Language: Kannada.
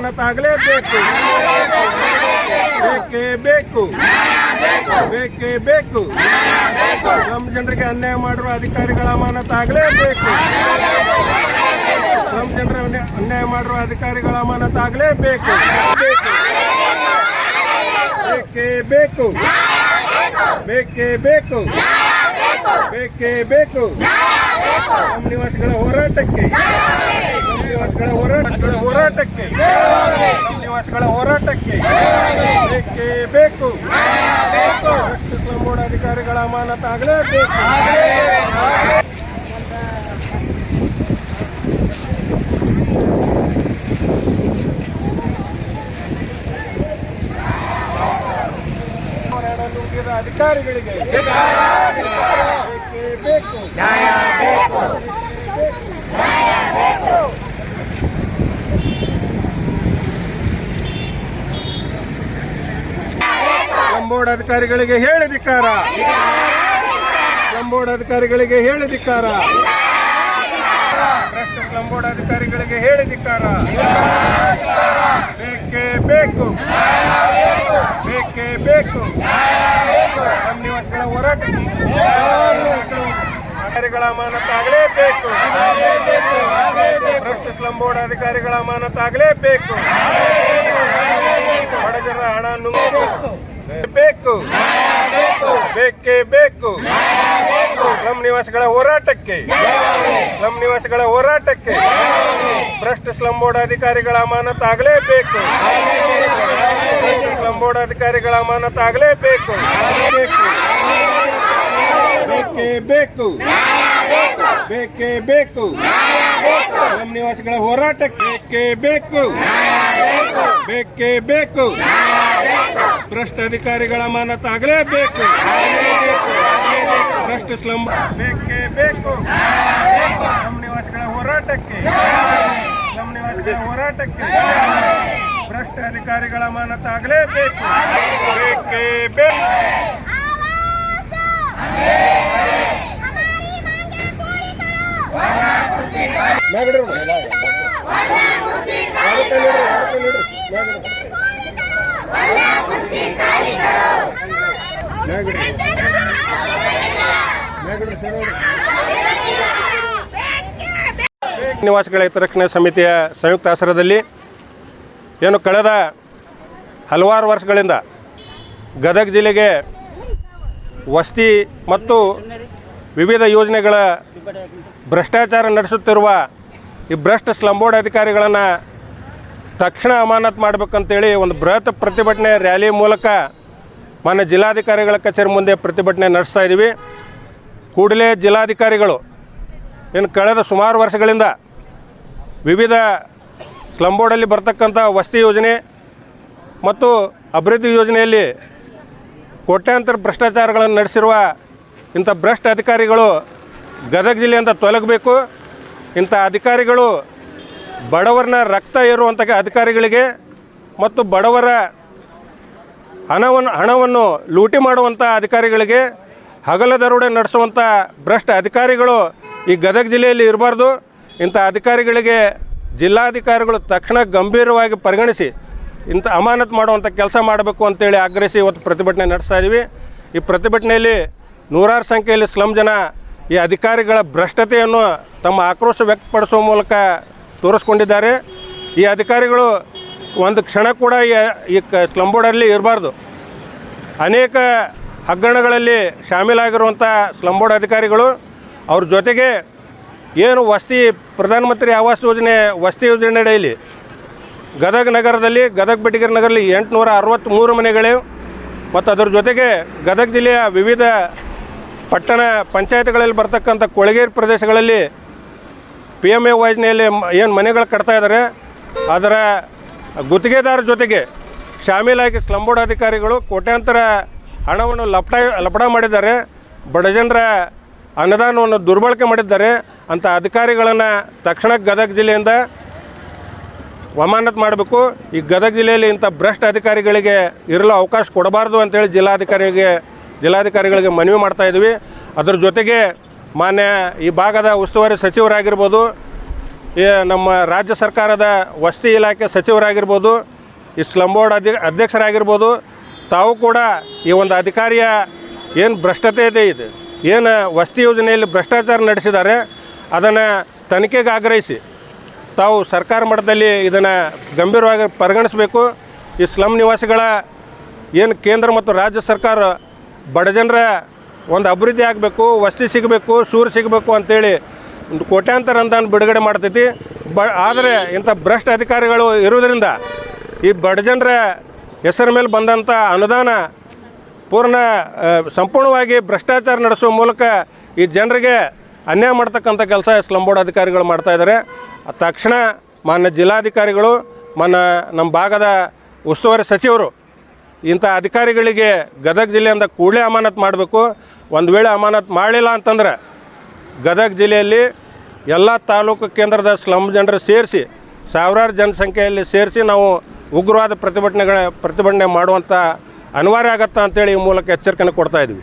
ಅಮಾನತ್ ಆಗಲೇಬೇಕು ಬೇಕೇ. ಬೇಕು ಬೇಕೇ. ಬೇಕು ನಮ್ಮ ಜನರಿಗೆ ಅನ್ಯಾಯ ಮಾಡಿರುವ ಅಧಿಕಾರಿಗಳ ಅಮಾನತಾಗಲೇ ಆಗಲೇಬೇಕು ನಮ್ಮ ಜನರ ಅನ್ಯಾಯ ಮಾಡುವ ಅಧಿಕಾರಿಗಳ ಅಮಾನತ ಆಗಲೇಬೇಕು ಬೇಕೇ ಬೇಕು. ಬೇಕೇ ಬೇಕು. ಬೇಕೇ. ಬೇಕು ನಮ್ಮ ನಿವಾಸಿಗಳ ಹೋರಾಟಕ್ಕೆ. ನಮ್ಮ ನಿವಾಸಿಗಳ ಹೋರಾಟಗಳ ಹೋರಾಟಕ್ಕೆ ನಮ್ಮ ನಿವಾಸಿಗಳ ಹೋರಾಟಕ್ಕೆ ಬೇಕೇ ಬೇಕು. ಮೂಡ ಅಧಿಕಾರಿಗಳ ಅಮಾನತ ಆಗಲೇಬೇಕು. ಅಧಿಕಾರಿಗಳಿಗೆ ಬೇಕೇ ಬೇಕು ಬೋರ್ಡ್ ಅಧಿಕಾರಿಗಳಿಗೆ ಹೇಳಿದಿಕ್ಕಾರ ಬೋರ್ಡ್ ಅಧಿಕಾರಿಗಳಿಗೆ ಅಧಿಕಾರಿಗಳಿಗೆ ಹೇಳಿದಿಕ್ಕಾರ ಬೇಕೇ ಬೇಕು. ಬೇಕೇ ಬೇಕು. ನಿವಾಸಿಗಳ ಹೋರಾಟ. ಅಧಿಕಾರಿಗಳ ಮಾನತಾಗಲೇಬೇಕು ಭ್ರಷ್ಟ ಸ್ಲಂಬೋರ್ಡ್ ಅಧಿಕಾರಿಗಳ ಮಾನತಾಗಲೇಬೇಕು ಬಡಜರ ಹಣ ನುಂಗು ಬೇಕು. ಬೇಕೇ ಬೇಕು. ನಮ್ಮ ನಿವಾಸಿಗಳ ಹೋರಾಟಕ್ಕೆ. ನಮ್ಮ ನಿವಾಸಿಗಳ ಹೋರಾಟಕ್ಕೆ. ಭ್ರಷ್ಟ ಸ್ಲಂಬೋರ್ಡ್ ಅಧಿಕಾರಿಗಳ ಅಮಾನತ್ ಆಗಲೇಬೇಕು. ಸ್ಲಂ ಬೋರ್ಡ್ ಅಧಿಕಾರಿಗಳ ಅಮಾನತ್ ಆಗಲೇಬೇಕು. ಬೇಕೇ ಬೇಕು. ಬೇಕೇ ಬೇಕು. ನಮ್ಮ ನಿವಾಸಿಗಳ ಹೋರಾಟಕ್ಕೆ. ಬೇಕೇ ಬೇಕು. ಬೇಕೇ ಬೇಕು. ಭ್ರಷ್ಟ ಅಧಿಕಾರಿಗಳ ಮಾನತ ಆಗಲೇಬೇಕು. ಭ್ರಷ್ಟ ಸ್ಲಂ ಬೇಕೇ ಬೇಕು. ನಮ್ಮ ನಿವಾಸಿಗಳ ಹೋರಾಟಕ್ಕೆ. ನಮ್ಮ ನಿವಾಸಿಗಳ ಹೋರಾಟಕ್ಕೆ. ಭ್ರಷ್ಟ ಅಧಿಕಾರಿಗಳ ಮಾನತ ಆಗಲೇಬೇಕು. ಬೇಕೇ ಬೇಕು. ನಿವಾಸಿಗಳ ಹಿತರಕ್ಷಣೆ ಸಮಿತಿಯ ಸಂಯುಕ್ತ ಆಶ್ರಯದಲ್ಲಿ ಏನು ಕಳೆದ ಹಲವಾರು ವರ್ಷಗಳಿಂದ ಗದಗ ಜಿಲ್ಲೆಗೆ ವಸತಿ ಮತ್ತು ವಿವಿಧ ಯೋಜನೆಗಳ ಭ್ರಷ್ಟಾಚಾರ ನಡೆಸುತ್ತಿರುವ ಈ ಭ್ರಷ್ಟ ಸ್ಲಂಬೋರ್ಡ್ ಅಧಿಕಾರಿಗಳನ್ನು ತಕ್ಷಣ ಅಮಾನತ್ ಮಾಡಬೇಕಂತೇಳಿ ಒಂದು ಬೃಹತ್ ಪ್ರತಿಭಟನೆ ರ್ಯಾಲಿ ಮೂಲಕ ಮಾನ್ಯ ಜಿಲ್ಲಾಧಿಕಾರಿಗಳ ಕಚೇರಿ ಮುಂದೆ ಪ್ರತಿಭಟನೆ ನಡೆಸ್ತಾ ಇದ್ದೀವಿ ಕೂಡಲೇ ಜಿಲ್ಲಾಧಿಕಾರಿಗಳು ಇನ್ನು ಕಳೆದ ಸುಮಾರು ವರ್ಷಗಳಿಂದ ವಿವಿಧ ಸ್ಲಂಬೋರ್ಡಲ್ಲಿ ಬರ್ತಕ್ಕಂಥ ವಸತಿ ಯೋಜನೆ ಮತ್ತು ಅಭಿವೃದ್ಧಿ ಯೋಜನೆಯಲ್ಲಿ ಕೋಟ್ಯಾಂತರ ಭ್ರಷ್ಟಾಚಾರಗಳನ್ನು ನಡೆಸಿರುವ ಇಂಥ ಭ್ರಷ್ಟ ಅಧಿಕಾರಿಗಳು ಗದಗ ಜಿಲ್ಲೆಯಿಂದ ತೊಲಗಬೇಕು. ಇಂಥ ಅಧಿಕಾರಿಗಳು ಬಡವರನ್ನ ರಕ್ತ ಏರುವಂಥ ಅಧಿಕಾರಿಗಳಿಗೆ ಮತ್ತು ಬಡವರ ಹಣವನ್ನು ಹಣವನ್ನು ಲೂಟಿ ಮಾಡುವಂಥ ಅಧಿಕಾರಿಗಳಿಗೆ ಹಗಲ ದರೋಡೆ ನಡೆಸುವಂಥ ಭ್ರಷ್ಟ ಅಧಿಕಾರಿಗಳು ಈ ಗದಗ ಜಿಲ್ಲೆಯಲ್ಲಿ ಇರಬಾರ್ದು. ಇಂಥ ಅಧಿಕಾರಿಗಳಿಗೆ ಜಿಲ್ಲಾಧಿಕಾರಿಗಳು ತಕ್ಷಣ ಗಂಭೀರವಾಗಿ ಪರಿಗಣಿಸಿ ಇಂಥ ಅಮಾನತ್ ಮಾಡುವಂಥ ಕೆಲಸ ಮಾಡಬೇಕು ಅಂತೇಳಿ ಆಗ್ರಹಿಸಿ ಇವತ್ತು ಪ್ರತಿಭಟನೆ ನಡೆಸ್ತಾ ಇದ್ದೀವಿ ಈ ಪ್ರತಿಭಟನೆಯಲ್ಲಿ ನೂರಾರು ಸಂಖ್ಯೆಯಲ್ಲಿ ಸ್ಲಮ್ ಜನ ಈ ಅಧಿಕಾರಿಗಳ ಭ್ರಷ್ಟತೆಯನ್ನು ತಮ್ಮ ಆಕ್ರೋಶ ವ್ಯಕ್ತಪಡಿಸುವ ಮೂಲಕ ತೋರಿಸ್ಕೊಂಡಿದ್ದಾರೆ. ಈ ಅಧಿಕಾರಿಗಳು ಒಂದು ಕ್ಷಣ ಕೂಡ ಈ- ಈ ಕ ಸ್ಲಮ್ ಬೋರ್ಡಲ್ಲಿ ಇರಬಾರ್ದು. ಅನೇಕ ಹಗ್ಗಣಗಳಲ್ಲಿ ಶಾಮೀಲಾಗಿರುವಂಥ ಸ್ಲಮ್ ಬೋರ್ಡ್ ಅಧಿಕಾರಿಗಳು ಅವ್ರ ಜೊತೆಗೆ ಏನು ವಸತಿ ಪ್ರಧಾನಮಂತ್ರಿ ಆವಾಸ್ ಯೋಜನೆ, ವಸತಿ ಯೋಜನೆ ಅಡಿಯಲ್ಲಿ ಗದಗ ನಗರದಲ್ಲಿ, ಗದಗ ಬೆಟಗಿರಿ ನಗರಲ್ಲಿ ಎಂಟುನೂರ ಅರವತ್ತ್ಮೂರು ಮನೆಗಳು ಮತ್ತು ಅದರ ಜೊತೆಗೆ ಗದಗ ಜಿಲ್ಲೆಯ ವಿವಿಧ ಪಟ್ಟಣ ಪಂಚಾಯತ್ಗಳಲ್ಲಿ ಬರ್ತಕ್ಕಂಥ ಕೊಳಗೇರಿ ಪ್ರದೇಶಗಳಲ್ಲಿ ಪಿ ಎಂ ಎ ಯೋಜನೆಯಲ್ಲಿ ಏನು ಮನೆಗಳು ಕಟ್ತಾ ಇದ್ದಾರೆ ಅದರ ಗುತ್ತಿಗೆದಾರ ಜೊತೆಗೆ ಶಾಮೀಲಾಗಿ ಸ್ಲಂಬೋರ್ಡ್ ಅಧಿಕಾರಿಗಳು ಕೋಟ್ಯಾಂತರ ಹಣವನ್ನು ಲಪಟ ಲಪಡ ಮಾಡಿದ್ದಾರೆ. ಬಡಜನರ ಅನುದಾನವನ್ನು ದುರ್ಬಳಕೆ ಮಾಡಿದ್ದಾರೆ. ಅಂಥ ಅಧಿಕಾರಿಗಳನ್ನು ತಕ್ಷಣ ಗದಗ ಜಿಲ್ಲೆಯಿಂದ ಅಮಾನತ್ ಮಾಡಬೇಕು. ಈ ಗದಗ ಜಿಲ್ಲೆಯಲ್ಲಿ ಇಂಥ ಭ್ರಷ್ಟ ಅಧಿಕಾರಿಗಳಿಗೆ ಇರಲು ಅವಕಾಶ ಕೊಡಬಾರ್ದು ಅಂತೇಳಿ ಜಿಲ್ಲಾಧಿಕಾರಿಗೆ, ಜಿಲ್ಲಾಧಿಕಾರಿಗಳಿಗೆ ಮನವಿ ಮಾಡ್ತಾ ಇದ್ವಿ. ಅದರ ಜೊತೆಗೆ ಮಾನ್ಯ ಈ ಭಾಗದ ಉಸ್ತುವಾರಿ ಸಚಿವರಾಗಿರ್ಬೋದು ನಮ್ಮ ರಾಜ್ಯ ಸರ್ಕಾರದ ವಸತಿ ಇಲಾಖೆ ಸಚಿವರಾಗಿರ್ಬೋದು ಈ ಸ್ಲಮ್ ಬೋರ್ಡ್ ಅಧ್ಯ ಅಧ್ಯಕ್ಷರಾಗಿರ್ಬೋದು, ತಾವು ಕೂಡ ಈ ಒಂದು ಅಧಿಕಾರಿಯ ಏನು ಭ್ರಷ್ಟತೆ ಇದೆ ಇದು ಏನು ವಸತಿ ಯೋಜನೆಯಲ್ಲಿ ಭ್ರಷ್ಟಾಚಾರ ನಡೆಸಿದ್ದಾರೆ, ಅದನ್ನು ತನಿಖೆಗೆ ಆಗ್ರಹಿಸಿ. ತಾವು ಸರ್ಕಾರ ಮಟ್ಟದಲ್ಲಿ ಇದನ್ನು ಗಂಭೀರವಾಗಿ ಪರಿಗಣಿಸಬೇಕು. ಈ ಸ್ಲಮ್ ನಿವಾಸಿಗಳ ಏನು ಕೇಂದ್ರ ಮತ್ತು ರಾಜ್ಯ ಸರ್ಕಾರ ಬಡಜನರ ಒಂದು ಅಭಿವೃದ್ಧಿ ಆಗಬೇಕು, ವಸತಿ ಸಿಗಬೇಕು, ಸೂರು ಸಿಗಬೇಕು ಅಂತೇಳಿ ಒಂದು ಕೋಟ್ಯಾಂತರ ಅನುದಾನ ಬಿಡುಗಡೆ ಮಾಡ್ತೈತಿ. ಬ ಆದರೆ ಇಂಥ ಭ್ರಷ್ಟ ಅಧಿಕಾರಿಗಳು ಇರುವುದರಿಂದ ಈ ಬಡ ಜನರ ಹೆಸರ ಮೇಲೆ ಬಂದಂಥ ಅನುದಾನ ಪೂರ್ಣ ಸಂಪೂರ್ಣವಾಗಿ ಭ್ರಷ್ಟಾಚಾರ ನಡೆಸುವ ಮೂಲಕ ಈ ಜನರಿಗೆ ಅನ್ಯಾಯ ಮಾಡ್ತಕ್ಕಂಥ ಕೆಲಸ ಸ್ಲಂಬೋರ್ಡ್ ಅಧಿಕಾರಿಗಳು ಮಾಡ್ತಾ ಇದ್ದಾರೆ. ತಕ್ಷಣ ಮಾನ್ಯ ಜಿಲ್ಲಾಧಿಕಾರಿಗಳು, ಮಾನ್ಯ ನಮ್ಮ ಭಾಗದ ಉಸ್ತುವಾರಿ ಸಚಿವರು, ಇಂಥ ಅಧಿಕಾರಿಗಳಿಗೆ ಗದಗ ಜಿಲ್ಲೆಯಿಂದ ಕೂಡಲೇ ಅಮಾನತ್ ಮಾಡಬೇಕು. ಒಂದು ವೇಳೆ ಅಮಾನತ್ ಮಾಡಲಿಲ್ಲ ಅಂತಂದ್ರೆ ಗದಗ ಜಿಲ್ಲೆಯಲ್ಲಿ ಎಲ್ಲ ತಾಲೂಕು ಕೇಂದ್ರದ ಸ್ಲಮ್ ಜನರು ಸೇರಿಸಿ, ಸಾವಿರಾರು ಜನಸಂಖ್ಯೆಯಲ್ಲಿ ಸೇರಿಸಿ ನಾವು ಉಗ್ರವಾದ ಪ್ರತಿಭಟನೆಗಳ ಪ್ರತಿಭಟನೆ ಮಾಡುವಂಥ ಅನಿವಾರ್ಯ ಆಗತ್ತಾ ಅಂತೇಳಿ ಈ ಮೂಲಕ ಎಚ್ಚರಿಕೆಯನ್ನು ಕೊಡ್ತಾ ಇದ್ವಿ